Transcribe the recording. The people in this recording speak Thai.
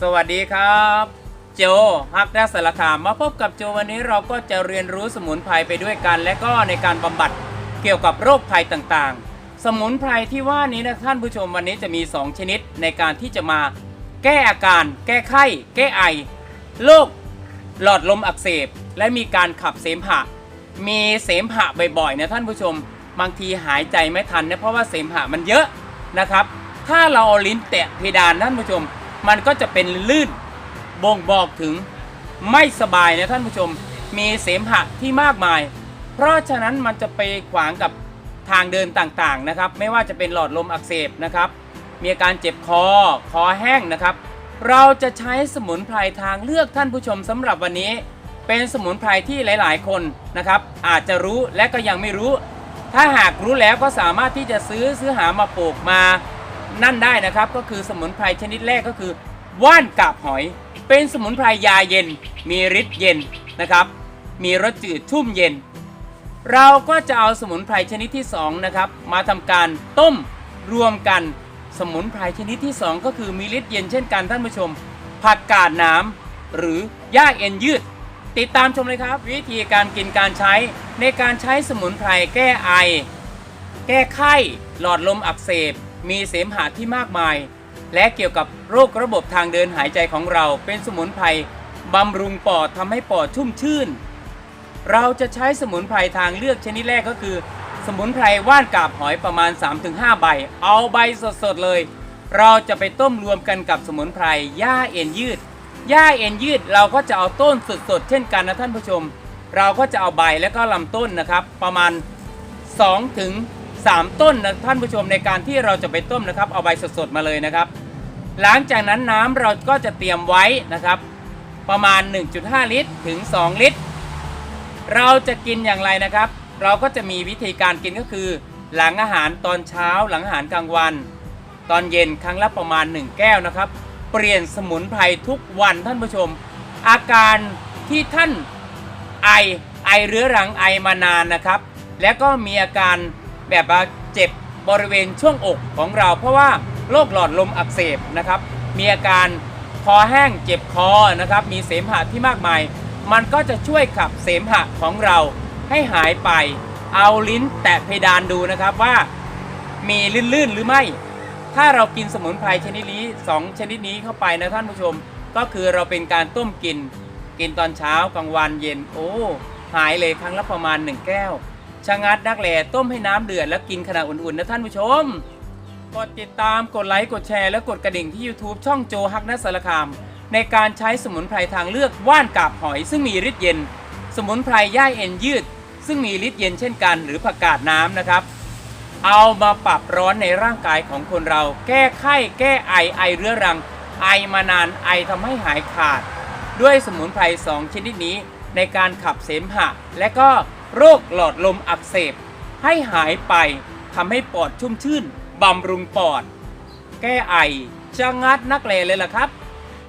สวัสดีครับ โจฮักดัสสารคามมาพบกับโจวันนี้เราก็จะเรียนรู้สมุนไพรไปด้วยกัน และก็ในการบำบัดเกี่ยวกับโรคภัยต่างๆ สมุนไพรที่ว่านี้นะท่านผู้ชมวันนี้จะมี 2 ชนิดในการที่จะมาแก้อาการ แก้ไข้ แก้ไอโรคหลอดลมอักเสบ และมีการขับเสมหะ มีเสมหะบ่อยๆนะท่านผู้ชม บางทีหายใจไม่ทันนะเพราะว่าเสมหะมันเยอะนะครับ ถ้าเราเอาลิ้นแตะเพดานท่านผู้ชม มันก็จะเป็นลื่นบ่งบอกถึงไม่สบายนะท่านผู้ชม มีเสมหะที่มากมาย เพราะฉะนั้นมันจะไปขวางกับทางเดินต่างๆนะครับ ไม่ว่าจะเป็นหลอดลมอักเสบนะครับ มีอาการเจ็บคอ คอแห้งนะครับ เราจะใช้สมุนไพรทางเลือกท่านผู้ชมสำหรับวันนี้ เป็นสมุนไพรที่หลายๆ คนนะครับ อาจจะรู้และก็ยังไม่รู้ ถ้าหากรู้แล้วก็สามารถที่จะซื้อซื้อหามาปลูกมา นั่นได้นะครับ ก็คือสมุนไพรชนิดแรกก็คือ ว่านกาบหอย เป็นสมุนไพรยาเย็น มีฤทธิ์เย็นนะครับ มีรสจืดชุ่มเย็น เราก็จะเอาสมุนไพรชนิดที่2นะครับมาทำการต้มรวมกันสมุนไพรชนิดที่ 2 ก็คือมีฤทธิ์เย็นเช่นกันท่านผู้ชม ผักกาดน้ำหรือหญ้าเอ็นยืด ติดตามชมเลยครับ วิธีการกินการใช้ในการใช้สมุนไพรแก้ไอ แก้ไข้ หลอดลมอักเสบ มีเสมหะที่มากมาย และเกี่ยวกับโรคระบบทางเดินหายใจของเรา เป็นสมุนไพรบำรุงปอดทำให้ปอดชุ่มชื่น เราจะใช้สมุนไพรทางเลือกชนิดแรกก็คือ สมุนไพรว่านกาบหอยประมาณ 3-5 ใบ เอาใบสดๆเลย เราจะไปต้มรวมกันกับสมุนไพรหญ้าเอ็นยืดหญ้าเอ็นยืดเราก็จะเอาต้นสดๆเช่นกันนะท่านผู้ชม เราก็จะเอาใบและก็ลำต้นนะครับ ประมาณ2ถึง 3 ต้นนะท่านผู้ชมในการที่เราจะไปต้มนะครับ เอาใบสดๆมาเลยนะครับ หลังจากนั้นน้ำเราก็จะเตรียมไว้นะครับ ประมาณ 1.5 ลิตรถึง 2 ลิตร เราจะกินอย่างไรนะครับ เราก็จะมีวิธีการกินก็คือ หลังอาหารตอนเช้า หลังอาหารกลางวัน ตอนเย็นครั้งละประมาณ 1 แก้วนะครับ เปลี่ยนสมุนไพรทุกวันท่านผู้ชม อาการที่ท่านไอไอเรื้อรังไอมานานนะครับ และก็มีอาการ แบบเจ็บบริเวณช่วงอกของเรา เพราะว่าโรคหลอดลมอักเสบนะครับ มีอาการคอแห้งเจ็บคอนะครับ มีเสมหะที่มากมาย มันก็จะช่วยขับเสมหะของเราให้หายไป เอาลิ้นแตะเพดานดูนะครับว่ามีลื่นๆหรือไม่ ถ้าเรากินสมุนไพรชนิดนี้สองชนิดนี้เข้าไปนะท่านผู้ชม ก็คือเราเป็นการต้มกิน กินตอนเช้ากลางวันเย็น โอ้ หายเลยครั้งละประมาณ 1 แก้ว ชะงัดนักแหล่ต้มให้น้ำเดือดแล้วกินขณะอุ่นๆนะท่านผู้ชม กดติดตามกดไลค์กดแชร์และกดกระดิ่งที่ YouTube ช่องโจฮักนัสารคาม ในการใช้สมุนไพรทางเลือกว่านกาบหอย ซึ่งมีฤทธิ์เย็น สมุนไพรย่าเอ็นยืด ซึ่งมีฤทธิ์เย็นเช่นกัน หรือผักกาดน้ำนะครับ เอามาปรับร้อนในร่างกายของคนเรา แก้ไข้แก้ไอไอเรื้อรัง ไอมานานไอทำให้หายขาด ด้วยสมุนไพรสองชนิดนี้ในการขับเสมหะ และก็ โรคหลอดลมอักเสบ ให้หายไปทำให้ปอดชุ่มชื่นบำรุงปอด แก้ไอจะงัดนักเลเลยล่ะครับ